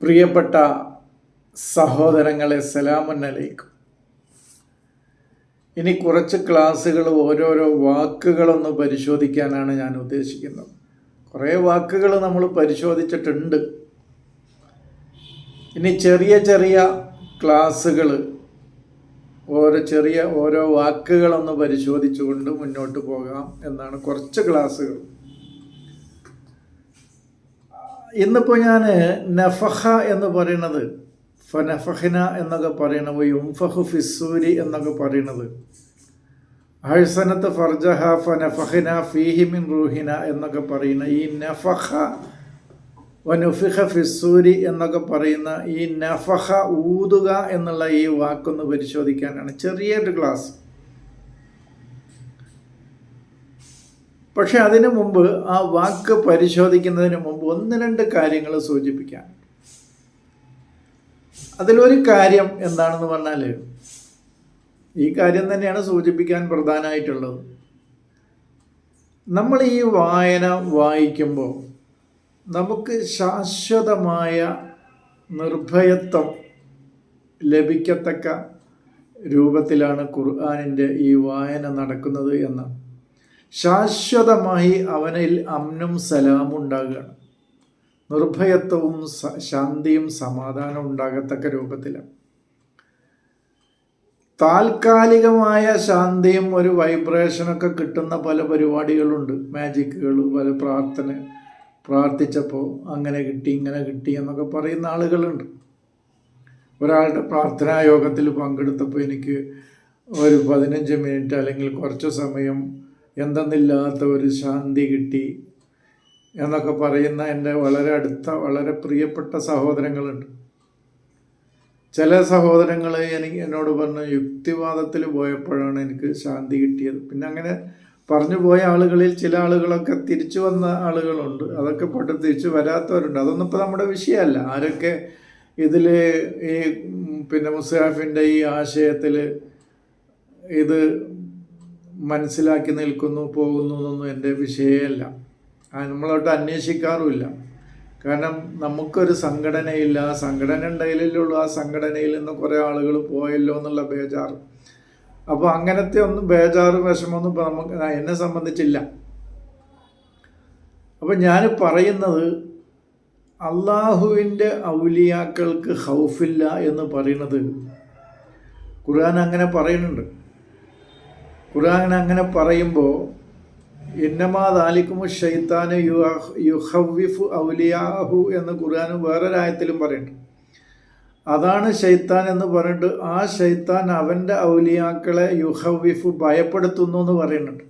പ്രിയപ്പെട്ട സഹോദരങ്ങളെ സലാമന്നലേക്കും ഇനി കുറച്ച് ക്ലാസ്സുകൾ ഓരോരോ വാക്കുകളൊന്ന് പരിശോധിക്കാനാണ് ഞാൻ ഉദ്ദേശിക്കുന്നത്. കുറേ വാക്കുകൾ നമ്മൾ പരിശോധിച്ചിട്ടുണ്ട്. ഇനി ചെറിയ ചെറിയ ക്ലാസ്സുകൾ ഓരോ ചെറിയ ഓരോ വാക്കുകളൊന്ന് പരിശോധിച്ചുകൊണ്ട് മുന്നോട്ട് പോകാം എന്നാണ് കുറച്ച് ക്ലാസ്സുകൾ. ഇന്നിപ്പോൾ ഞാൻ നഫഹ എന്ന് പറയുന്നത് ഫനഫഹിന എന്നൊക്കെ പറയണത് യുംഫഹു ഫിസൂരി എന്നൊക്കെ പറയണത് ഹഴ്സനത്ത് ഫർജഹ ഫനഫഹിന ഫീഹിമിൻ റൂഹിന എന്നൊക്കെ പറയുന്ന ഈ നഫഹ വനുഫിഹ ഫിസൂരി എന്നൊക്കെ പറയുന്ന ഈ നഫഹ ഊതുക എന്നുള്ള ഈ വാക്കൊന്ന് പരിശോധിക്കാനാണ് ചെറിയൊരു ക്ലാസ്. പക്ഷെ അതിനു മുമ്പ് ആ വാക്ക് പരിശോധിക്കുന്നതിന് മുമ്പ് ഒന്ന് രണ്ട് കാര്യങ്ങൾ സൂചിപ്പിക്കാം. അതിലൊരു കാര്യം എന്താണെന്ന് പറഞ്ഞാൽ ഈ കാര്യം തന്നെയാണ് സൂചിപ്പിക്കാൻ പ്രധാനമായിട്ടുള്ളത്. നമ്മൾ ഈ വായന വായിക്കുമ്പോൾ നമുക്ക് ശാശ്വതമായ നിർഭയത്വം ലഭിക്കത്തക്ക രൂപത്തിലാണ് ഖുർആാനിന്റെ ഈ വായന നടക്കുന്നത് എന്ന് ശാശ്വതമായി അവനിൽ അമ്നും സലാമും ഉണ്ടാകുകയാണ് നിർഭയത്വവും ശാന്തിയും സമാധാനവും ഉണ്ടാകത്തക്ക രൂപത്തിലാണ്. താൽക്കാലികമായ ശാന്തിയും ഒരു വൈബ്രേഷനൊക്കെ കിട്ടുന്ന പല പരിപാടികളുണ്ട്. മാജിക്കുകൾ പല പ്രാർത്ഥന പ്രാർത്ഥിച്ചപ്പോൾ അങ്ങനെ കിട്ടി ഇങ്ങനെ കിട്ടി എന്നൊക്കെ പറയുന്ന ആളുകളുണ്ട്. ഒരാളുടെ പ്രാർത്ഥനാ യോഗത്തിൽ പങ്കെടുത്തപ്പോൾ എനിക്ക് ഒരു പതിനഞ്ച് മിനിറ്റ് അല്ലെങ്കിൽ കുറച്ച് സമയം എന്തെന്നില്ലാത്ത ഒരു ശാന്തി കിട്ടി എന്നൊക്കെ പറയുന്ന എന്റെ വളരെ അടുത്ത വളരെ പ്രിയപ്പെട്ട സഹോദരങ്ങളുണ്ട്. ചില സഹോദരങ്ങൾ എനിക്ക് എന്നോട് പറഞ്ഞു യുക്തിവാദത്തിൽ പോയപ്പോഴാണ് എനിക്ക് ശാന്തി കിട്ടിയത്. പിന്നെ അങ്ങനെ പറഞ്ഞു പോയ ആളുകളിൽ ചില ആളുകളൊക്കെ തിരിച്ചു വന്ന ആളുകളുണ്ട്. അതൊക്കെ പോട്ട് തിരിച്ചു വരാത്തവരുണ്ട്. അതൊന്നും ഇപ്പോൾ നമ്മുടെ വിഷയമല്ല. ആരൊക്കെ ഇതിൽ ഈ പിന്നെ മുസാഫിന്റെ ഈ ആശയത്തിൽ ഇത് മനസ്സിലാക്കി നിൽക്കുന്നു പോകുന്നു എന്നൊന്നും എന്റെ വിഷയമല്ല. നമ്മളോട്ട് അന്വേഷിക്കാറുമില്ല. കാരണം നമുക്കൊരു സംഘടനയില്ല. ആ സംഘടന ഉണ്ടായില്ലുള്ളൂ ആ സംഘടനയിൽ നിന്ന് കുറേ ആളുകൾ പോയല്ലോ എന്നുള്ള ബേജാറ്. അപ്പോൾ അങ്ങനത്തെ ഒന്നും ബേജാറ് വിഷമമൊന്നും ഇപ്പോൾ നമുക്ക് എന്നെ സംബന്ധിച്ചില്ല. അപ്പം ഞാൻ പറയുന്നത് അള്ളാഹുവിന്റെ ഔലിയാക്കൾക്ക് ഹൗഫില്ല എന്ന് പറയുന്നത് ഖുർആൻ അങ്ങനെ പറയുന്നുണ്ട്. ഖുർആൻ അങ്ങനെ പറയുമ്പോൾ ഇന്നമാതാലിക്കുമു ഷെയ്ത്താന് യുഹവിഫു ഔലിയാഹു എന്ന് ഖുർആൻ വേറൊരായത്തിലും പറയുന്നുണ്ട്. അതാണ് ഷെയ്ത്താൻ എന്ന് പറഞ്ഞിട്ട് ആ ഷെയ്ത്താൻ അവന്റെ ഔലിയാക്കളെ യുഹവിഫു ഭയപ്പെടുത്തുന്നു എന്ന് പറയുന്നുണ്ട്.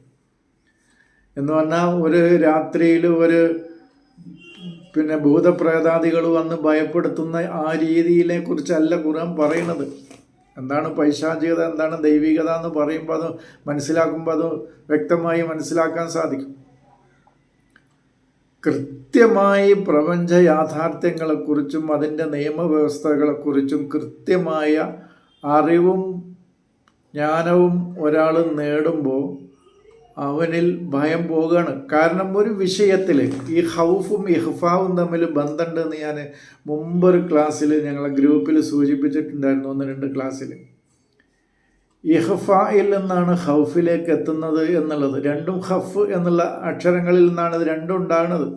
എന്ന് പറഞ്ഞാൽ ഒരു രാത്രിയിൽ ഒരു പിന്നെ ഭൂതപ്രേതാദികൾ വന്ന് ഭയപ്പെടുത്തുന്ന ആ രീതിയിലെ കുറിച്ചല്ല ഖുർആൻ പറയുന്നത്. എന്താണ് പൈശാചികത എന്താണ് ദൈവികത എന്ന് പറയുമ്പോൾ അത് മനസ്സിലാക്കുമ്പോൾ അത് വ്യക്തമായി മനസ്സിലാക്കാൻ സാധിക്കും. കൃത്യമായി പ്രപഞ്ച യാഥാർത്ഥ്യങ്ങളെക്കുറിച്ചും അതിന്റെ നിയമവ്യവസ്ഥകളെക്കുറിച്ചും കൃത്യമായ അറിവും ജ്ഞാനവും ഒരാൾ നേടുമ്പോൾ അവനിൽ ഭയം പോകുകയാണ് കാരണം ഒരു വിഷയത്തിൽ ഈ ഹൗഫും ഇഹ്ഫാവും തമ്മിൽ ബന്ധമുണ്ട് എന്ന് ഞാൻ മുമ്പൊരു ക്ലാസ്സിൽ ഞങ്ങളെ ഗ്രൂപ്പിൽ സൂചിപ്പിച്ചിട്ടുണ്ടായിരുന്നു ഒന്ന് രണ്ട് ക്ലാസ്സിൽ ഇഹ്ഫായിൽ നിന്നാണ് ഹൗഫിലേക്ക് എത്തുന്നത് എന്നുള്ളത്. രണ്ടും ഹഫ് എന്നുള്ള അക്ഷരങ്ങളിൽ നിന്നാണ് ഇത് രണ്ടും ഉണ്ടാകുന്നത്.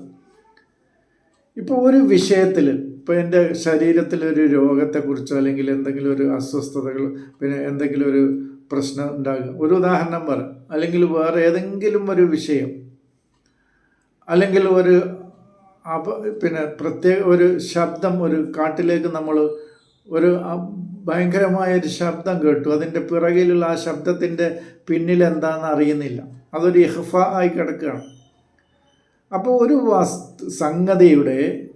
ഇപ്പോൾ ഒരു വിഷയത്തിൽ ഇപ്പോൾ എന്റെ ശരീരത്തിലൊരു രോഗത്തെക്കുറിച്ചോ അല്ലെങ്കിൽ എന്തെങ്കിലും ഒരു അസ്വസ്ഥതകൾ പിന്നെ എന്തെങ്കിലും ഒരു പ്രശ്നം ഉണ്ടാകുക ഒരു ഉദാഹരണം പറ. അല്ലെങ്കിൽ വേറെ ഏതെങ്കിലും ഒരു വിഷയം. അല്ലെങ്കിൽ ഒരു പിന്നെ പ്രത്യേക ഒരു ശബ്ദം ഒരു കാട്ടിലേക്ക് നമ്മൾ ഒരു ഭയങ്കരമായ ഒരു ശബ്ദം കേട്ടു. അതിന്റെ പിറകിലുള്ള ആ ശബ്ദത്തിന്റെ പിന്നിൽ എന്താണെന്ന് അറിയുന്നില്ല. അതൊരു ഇഹ്ഫ ആയി കിടക്കുകയാണ്. അപ്പോൾ ഒരു വസ്തു സംഗതിയുടെ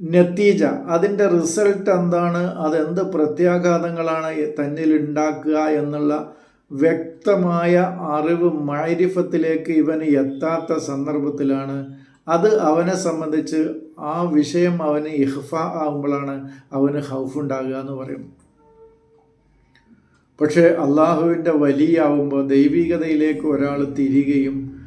നത്തീജ അതിന്റെ റിസൾട്ട് എന്താണ്? അതെന്ത് പ്രത്യാഘാതങ്ങളാണ് തന്നിൽ ഉണ്ടാക്കുക എന്നുള്ള വ്യക്തമായ അറിവ് മാരിഫത്തിലേക്ക് ഇവന് എത്താത്ത സന്ദർഭത്തിലാണ്. അത് അവനെ സംബന്ധിച്ച് ആ വിഷയം അവന് ഇഹ്ഫ ആകുമ്പോഴാണ് അവന് ഹൗഫ് ഉണ്ടാകുക എന്ന് പറയും. പക്ഷേ അള്ളാഹുവിന്റെ വലിയാവുമ്പോൾ ദൈവികതയിലേക്ക് ഒരാൾ തിരികെയും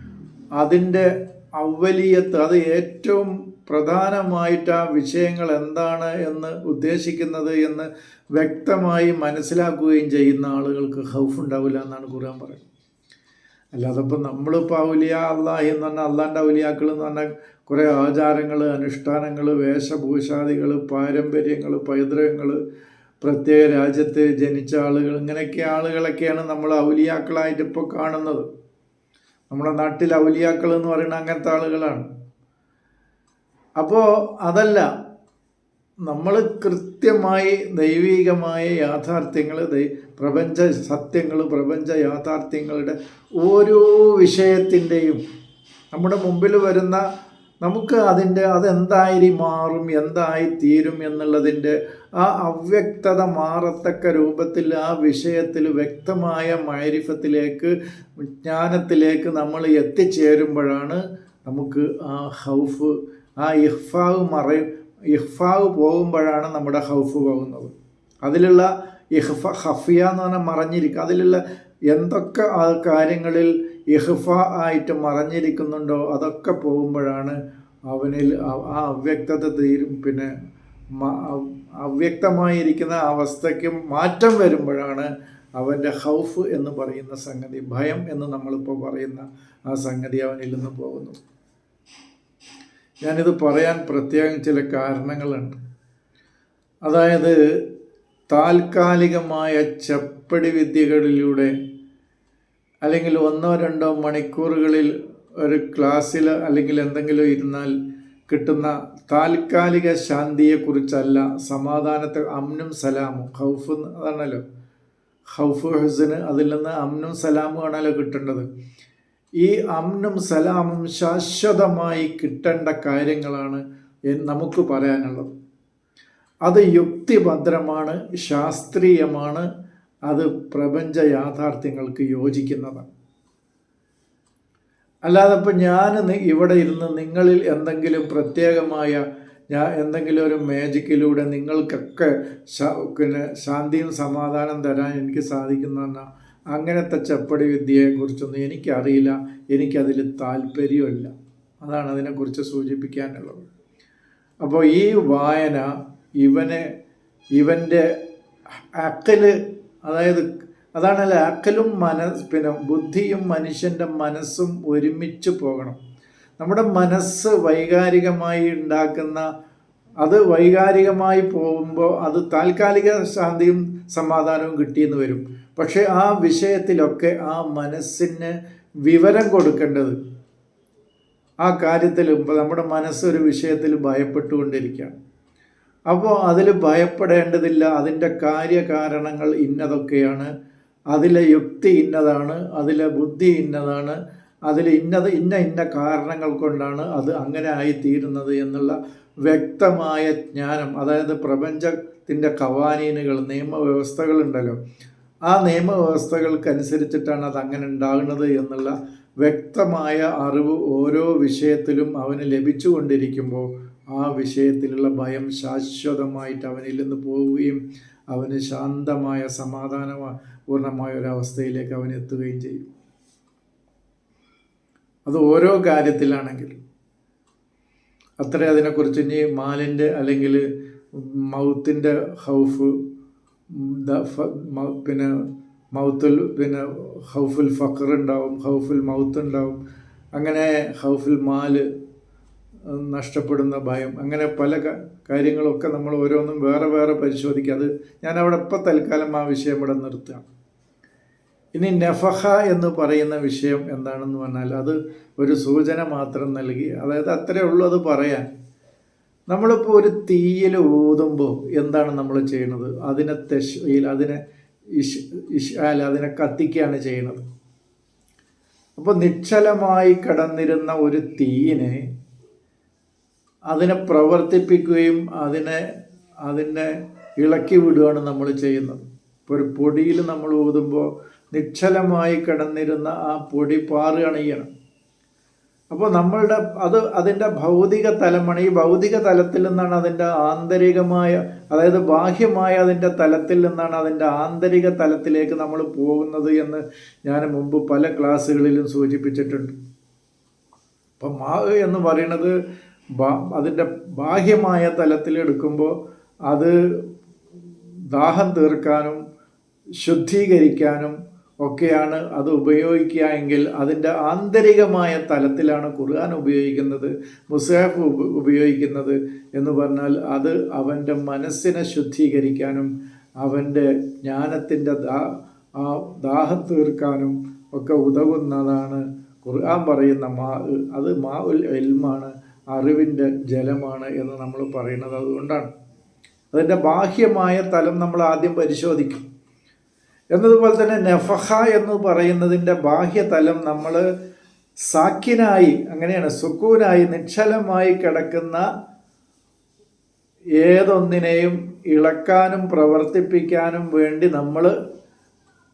അതിന്റെ അവലിയത്ത് അത് ഏറ്റവും പ്രധാനമായിട്ട് ആ വിഷയങ്ങൾ എന്താണ് എന്ന് ഉദ്ദേശിക്കുന്നത് എന്ന് വ്യക്തമായി മനസ്സിലാക്കുകയും ചെയ്യുന്ന ആളുകൾക്ക് ഹൗഫ് ഉണ്ടാവില്ല എന്നാണ് ഖുർആൻ പറയുന്നത്. അല്ലാതെ ഇപ്പം നമ്മളിപ്പോൾ ഔലിയ അള്ളാഹി എന്ന് പറഞ്ഞാൽ അള്ളാന്റെ ഔലിയാക്കൾ എന്ന് പറഞ്ഞാൽ കുറേ ആചാരങ്ങൾ അനുഷ്ഠാനങ്ങൾ വേഷഭൂഷാദികൾ പാരമ്പര്യങ്ങൾ പൈതൃകങ്ങൾ പ്രത്യേക രാജ്യത്ത് ജനിച്ച ആളുകൾ ഇങ്ങനെയൊക്കെ ആളുകളൊക്കെയാണ് നമ്മൾ ഔലിയാക്കളായിട്ട് ഇപ്പോൾ കാണുന്നത്. നമ്മുടെ നാട്ടിൽ ഔലിയാക്കൾ എന്ന് പറയുന്ന അങ്ങനത്തെ ആളുകളാണ്. അപ്പോൾ അതല്ല നമ്മൾ കൃത്യമായി ദൈവികമായ യാഥാർത്ഥ്യങ്ങൾ പ്രപഞ്ച സത്യങ്ങൾ പ്രപഞ്ച യാഥാർത്ഥ്യങ്ങളുടെ ഓരോ വിഷയത്തിന്റെയും നമ്മുടെ മുമ്പിൽ വരുന്ന നമുക്ക് അതിന്റെ അതെന്തായി മാറും എന്തായി തീരും എന്നുള്ളതിന്റെ ആ അവ്യക്തത മാറത്തക്ക രൂപത്തിൽ ആ വിഷയത്തിൽ വ്യക്തമായ മൈരിഫത്തിലേക്ക് ജ്ഞാനത്തിലേക്ക് നമ്മൾ എത്തിച്ചേരുമ്പോഴാണ് നമുക്ക് ആ ഹൗഫ് ആ ഇഹ്ഫാവ് മറയും ഇഹ്ഫാവ് പോകുമ്പോഴാണ് നമ്മുടെ ഹൗഫ് പോകുന്നത്. അതിലുള്ള ഇഹ്ഫ ഹഫിയ എന്ന് പറഞ്ഞാൽ മറഞ്ഞിരിക്കുക അതിലുള്ള എന്തൊക്കെ ആ കാര്യങ്ങളിൽ ഇഹ്ഫ ആയിട്ട് മറഞ്ഞിരിക്കുന്നുണ്ടോ അതൊക്കെ പോകുമ്പോഴാണ് അവനിൽ ആ അവ്യക്തത തീരും. പിന്നെ അവ്യക്തമായിരിക്കുന്ന അവസ്ഥയ്ക്ക് മാറ്റം വരുമ്പോഴാണ് അവന്റെ ഹൗഫ് എന്ന് പറയുന്ന സംഗതി ഭയം എന്ന് നമ്മളിപ്പോൾ പറയുന്ന ആ സംഗതി അവനിൽ നിന്ന് പോകുന്നു ഞാനിത് പറയാൻ പ്രത്യേകം ചില കാരണങ്ങളുണ്ട്. അതായത് താൽക്കാലികമായ ചപ്പടി വിദ്യകളിലൂടെ അല്ലെങ്കിൽ ഒന്നോ രണ്ടോ മണിക്കൂറുകളിൽ ഒരു ക്ലാസ്സിൽ അല്ലെങ്കിൽ എന്തെങ്കിലും ഇരുന്നാൽ കിട്ടുന്ന താൽക്കാലിക ശാന്തിയെക്കുറിച്ചല്ല സമാധാനത്തെ അമ്നും സലാമും. ഹൗഫ് അതാണല്ലോ ഹൗഫ് ഹസിന് അതിൽ നിന്ന് അമ്നും സലാമും ആണല്ലോ കിട്ടേണ്ടത്. ഈ അമ്നും സലാമും ശാശ്വതമായി കിട്ടേണ്ട കാര്യങ്ങളാണ് നമുക്ക് പറയാനുള്ളത്. അത് യുക്തിഭദ്രമാണ് ശാസ്ത്രീയമാണ് അത് പ്രപഞ്ച യാഥാർത്ഥ്യങ്ങൾക്ക് യോജിക്കുന്നതാണ് അല്ലാതെ ഇപ്പം ഞാൻ ഇവിടെ ഇരുന്ന് നിങ്ങളിൽ എന്തെങ്കിലും പ്രത്യേകമായ ഞാൻ എന്തെങ്കിലും ഒരു മാജിക്കിലൂടെ നിങ്ങൾക്കൊക്കെ പിന്നെ ശാന്തിയും സമാധാനം തരാൻ എനിക്ക് സാധിക്കുന്ന അങ്ങനത്തെ ചെപ്പടി വിദ്യയെക്കുറിച്ചൊന്നും എനിക്കറിയില്ല. എനിക്കതിൽ താല്പര്യമില്ല. അതാണ് അതിനെക്കുറിച്ച് സൂചിപ്പിക്കാനുള്ളത്. അപ്പോൾ ഈ വായന ഇവനെ ഇവന്റെ അക്കൽ അതായത് അതാണല്ലോ അക്കലും മനസ് പിന്നെ ബുദ്ധിയും മനുഷ്യന്റെ മനസ്സും ഒരുമിച്ച് പോകണം. നമ്മുടെ മനസ്സ് വൈകാരികമായി ഉണ്ടാക്കുന്ന അത് വൈകാരികമായി പോകുമ്പോൾ അത് താൽക്കാലിക ശാന്തിയും സമാധാനവും കിട്ടിയെന്ന് വരും. പക്ഷേ ആ വിഷയത്തിലൊക്കെ ആ മനസ്സിന് വിവരം കൊടുക്കേണ്ടത്. ആ കാര്യത്തിൽ ഇപ്പോൾ നമ്മുടെ മനസ്സൊരു വിഷയത്തിൽ ഭയപ്പെട്ടുകൊണ്ടിരിക്കുകയാണ്. അപ്പോൾ അതിൽ ഭയപ്പെടേണ്ടതില്ല അതിന്റെ കാര്യകാരണങ്ങൾ ഇന്നതൊക്കെയാണ് അതിലെ യുക്തി ഇന്നതാണ് അതിലെ ബുദ്ധി ഇന്നതാണ് അതിൽ ഇന്നത് ഇന്ന ഇന്ന കാരണങ്ങൾ കൊണ്ടാണ് അത് അങ്ങനെ ആയിത്തീരുന്നത് എന്നുള്ള വ്യക്തമായ ജ്ഞാനം. അതായത് പ്രപഞ്ചത്തിന്റെ കവാനീനുകൾ നിയമവ്യവസ്ഥകളുണ്ടല്ലോ ആ നിയമവ്യവസ്ഥകൾക്കനുസരിച്ചിട്ടാണ് അത് അങ്ങനെ ഉണ്ടാകുന്നത് എന്നുള്ള വ്യക്തമായ അറിവ് ഓരോ വിഷയത്തിലും അവന് ലഭിച്ചുകൊണ്ടിരിക്കുമ്പോൾ ആ വിഷയത്തിലുള്ള ഭയം ശാശ്വതമായിട്ട് അവനിൽ നിന്ന് പോവുകയും അവന് ശാന്തമായ സമാധാന പൂർണമായ ഒരവസ്ഥയിലേക്ക് അവൻ എത്തുകയും ചെയ്യും. അത് ഓരോ കാര്യത്തിലാണെങ്കിലും അത്ര അതിനെക്കുറിച്ച് ഇനി മാലിന്റെ അല്ലെങ്കിൽ മൗത്തിന്റെ ഹൗഫ് പിന്നെ മൗത്തുൽ പിന്നെ ഹൗഫുൽ ഫക്കർ ഉണ്ടാവും ഹൗഫുൽ മൗത്ത് ഉണ്ടാവും. അങ്ങനെ ഹൗഫുൽ മാൽ നഷ്ടപ്പെടുന്ന ഭയം. അങ്ങനെ പല കാര്യങ്ങളൊക്കെ നമ്മൾ ഓരോന്നും വേറെ വേറെ പരിശോധിക്കുക. അത് ഞാൻ അവിടെ ഇപ്പം തൽക്കാലം ആ വിഷയം ഇവിടെ നിർത്തുകയാണ് ഇനി നെഫഹ എന്ന് പറയുന്ന വിഷയം എന്താണെന്ന് പറഞ്ഞാൽ അത് ഒരു സൂചന മാത്രം നൽകി അതായത് അത്രേ ഉള്ളൂ അത് പറയാൻ. നമ്മളിപ്പോൾ ഒരു തീയിൽ ഊതുമ്പോൾ എന്താണ് നമ്മൾ ചെയ്യുന്നത് അതിനെ തെശയിൽ അതിനെ ഇഷ് അല്ല അതിനെ കത്തിക്കുകയാണ് ചെയ്യുന്നത് അപ്പോൾ നിശ്ചലമായി കിടന്നിരുന്ന ഒരു തീയിനെ അതിനെ പ്രവർത്തിപ്പിക്കുകയും അതിനെ അതിനെ ഇളക്കി വിടുകയാണ് നമ്മൾ ചെയ്യുന്നത്. ഇപ്പോൾ ഒരു പൊടിയിൽ നമ്മൾ ഊതുമ്പോൾ നിശ്ചലമായി കിടന്നിരുന്ന ആ പൊടി പാറുകണിയണം അപ്പോൾ നമ്മളുടെ അത് അതിന്റെ ഭൗതിക തലമാണ് ഈ ഭൗതിക തലത്തിൽ നിന്നാണ് അതിന്റെ ആന്തരികമായ അതായത് ബാഹ്യമായ അതിന്റെ തലത്തിൽ നിന്നാണ് അതിന്റെ ആന്തരിക തലത്തിലേക്ക് നമ്മൾ പോകുന്നത് എന്ന് ഞാൻ മുമ്പ് പല ക്ലാസ്സുകളിലും സൂചിപ്പിച്ചിട്ടുണ്ട്. അപ്പം മാ എന്ന് പറയുന്നത് ബാ- അതിന്റെ ബാഹ്യമായ തലത്തിൽ എടുക്കുമ്പോൾ അത് ദാഹം തീർക്കാനും ശുദ്ധീകരിക്കാനും ഒക്കെയാണ് അത് ഉപയോഗിക്കുക എങ്കിൽ അതിന്റെ ആന്തരികമായ തലത്തിലാണ് ഖുർആൻ ഉപയോഗിക്കുന്നത് മുസാഫ് ഉപ- ഉപയോഗിക്കുന്നത് എന്ന് പറഞ്ഞാൽ അത് അവന്റെ മനസ്സിനെ ശുദ്ധീകരിക്കാനും അവന്റെ ജ്ഞാനത്തിന്റെ ദാ ആ ദാഹം തീർക്കാനും ഒക്കെ ഉതകുന്നതാണ് ഖുർആൻ പറയുന്ന മാ അത് മാ ഉൽ എൽമാണ് അറിവിന്റെ ജലമാണ് എന്ന് നമ്മൾ പറയുന്നത് അതുകൊണ്ടാണ്. അതിന്റെ ബാഹ്യമായ തലം നമ്മൾ ആദ്യം പരിശോധിക്കും. എന്നതുപോലെ തന്നെ നെഫഹ എന്ന് പറയുന്നതിന്റെ ബാഹ്യതലം നമ്മൾ സാക്കിനായി അങ്ങനെയാണ് സുക്കൂനായി നിശ്ചലമായി കിടക്കുന്ന ഏതൊന്നിനെയും ഇളക്കാനും പ്രവർത്തിപ്പിക്കാനും വേണ്ടി നമ്മൾ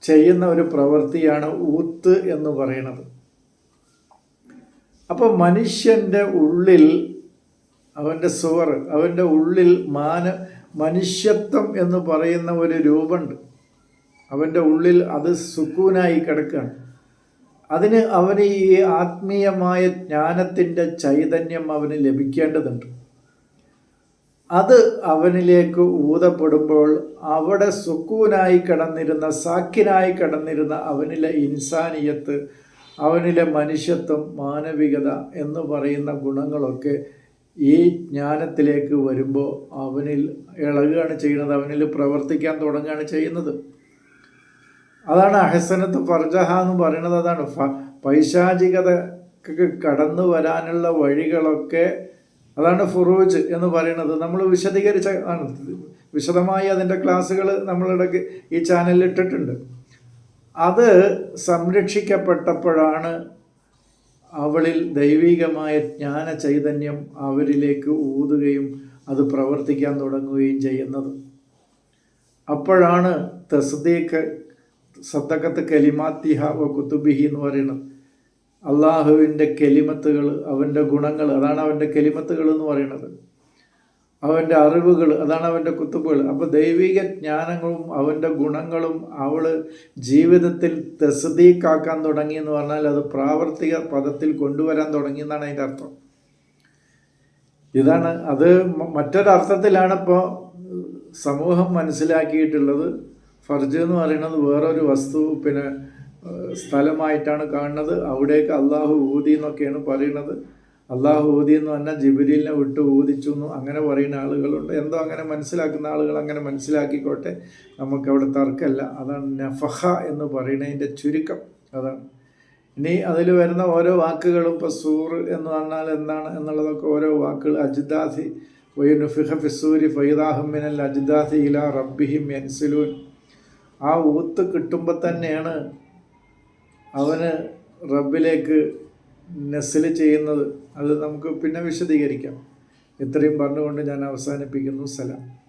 ചെയ്യുന്ന ഒരു പ്രവൃത്തിയാണ് ഊത്ത് എന്ന് പറയുന്നത്. അപ്പോൾ മനുഷ്യന്റെ ഉള്ളിൽ അവന്റെ സുവർ അവന്റെ ഉള്ളിൽ മാന മനുഷ്യത്വം എന്ന് പറയുന്ന ഒരു രൂപമുണ്ട്. അവന്റെ ഉള്ളിൽ അത് സുക്കൂനായി കിടക്കുകയാണ്. അതിന് അവന് ഈ ആത്മീയമായ ജ്ഞാനത്തിന്റെ ചൈതന്യം അവന് ലഭിക്കേണ്ടതുണ്ട്. അത് അവനിലേക്ക് ഊതപ്പെടുമ്പോൾ അവിടെ സുക്കൂനായി കിടന്നിരുന്ന സാക്കിനായി കിടന്നിരുന്ന അവനിലെ ഇൻസാനിയത്ത് അവനിലെ മനുഷ്യത്വം മാനവികത എന്ന് പറയുന്ന ഗുണങ്ങളൊക്കെ ഈ ജ്ഞാനത്തിലേക്ക് വരുമ്പോൾ അവനിൽ ഇളകുകയാണ് ചെയ്യുന്നത് അവനിൽ പ്രവർത്തിക്കാൻ തുടങ്ങുകയാണ് ചെയ്യുന്നത്. അതാണ് അഹസനത്ത് ഫർജഹ എന്ന് പറയുന്നത് അതാണ്. ഫ പൈശാചികതക്ക് കടന്നു വരാനുള്ള വഴികളൊക്കെ അതാണ് ഫുറൂജ് എന്ന് പറയുന്നത്. നമ്മൾ വിശദീകരിച്ച വിശദമായി അതിന്റെ ക്ലാസ്സുകൾ നമ്മളിടയ്ക്ക് ഈ ചാനലിൽ ഇട്ടിട്ടുണ്ട്. അത് സംരക്ഷിക്കപ്പെട്ടപ്പോഴാണ് അവളിൽ ദൈവികമായ ജ്ഞാന ചൈതന്യം അവരിലേക്ക് ഊതുകയും അത് പ്രവർത്തിക്കാൻ തുടങ്ങുകയും ചെയ്യുന്നത്. അപ്പോഴാണ് തസ്ദീഖ് സത്തക്കത്ത് കലിമാത്തിഹ വ കുത്തുബിഹി എന്ന് പറയുന്നത്. അള്ളാഹുവിന്റെ കെലിമത്തുകൾ അവന്റെ ഗുണങ്ങൾ അതാണ് അവന്റെ കെലിമത്തുകൾ എന്ന് പറയുന്നത്. അവന്റെ അറിവുകൾ അതാണ് അവന്റെ കുത്തുബുകൾ. അപ്പോൾ ദൈവിക ജ്ഞാനങ്ങളും അവന്റെ ഗുണങ്ങളും അവൾ ജീവിതത്തിൽ തെസദീക്കാക്കാൻ തുടങ്ങി എന്ന് പറഞ്ഞാൽ അത് പ്രാവർത്തിക പദത്തിൽ കൊണ്ടുവരാൻ തുടങ്ങി എന്നാണ് അതിന്റെ അർത്ഥം. ഇതാണ് അത് മറ്റൊരർത്ഥത്തിലാണിപ്പോൾ സമൂഹം മനസ്സിലാക്കിയിട്ടുള്ളത്. ഫർജ് എന്ന് പറയുന്നത് വേറൊരു വസ്തു പിന്നെ സ്ഥലമായിട്ടാണ് കാണുന്നത്. അവിടേക്ക് അള്ളാഹു ഊതി എന്നൊക്കെയാണ് പറയുന്നത്. അള്ളാഹു ഊതി എന്ന് പറഞ്ഞാൽ ജിബിരിലിനെ വിട്ട് ഊതിച്ചു എന്നും അങ്ങനെ പറയുന്ന ആളുകളുണ്ട്. എന്തോ അങ്ങനെ മനസ്സിലാക്കുന്ന ആളുകൾ അങ്ങനെ മനസ്സിലാക്കിക്കോട്ടെ. നമുക്കവിടെ തർക്കമല്ല. അതാണ് നഫഹ എന്ന് പറയുന്നതിന്റെ ചുരുക്കം. അതാണ്. ഇനി അതിൽ വരുന്ന ഓരോ വാക്കുകളും ഇപ്പോൾ സൂർ എന്ന് പറഞ്ഞാൽ എന്താണ് എന്നുള്ളതൊക്കെ ഓരോ വാക്കുകൾ. അജിദാസി വൈനുഫിഹ ഫിസൂരി ഫൈദാഹുമിനൽ അജിദാസി ഇല റബ്ബിഹിം യൻസിലൂൻ. ആ ഊത്ത് കിട്ടുമ്പോൾ തന്നെയാണ് അവന് റബ്ബിലേക്ക് നെസ്സിൽ ചെയ്യുന്നത്. അത് നമുക്ക് പിന്നെ വിശദീകരിക്കാം. ഇത്രയും പറഞ്ഞുകൊണ്ട് ഞാൻ അവസാനിപ്പിക്കുന്നു. സലാം.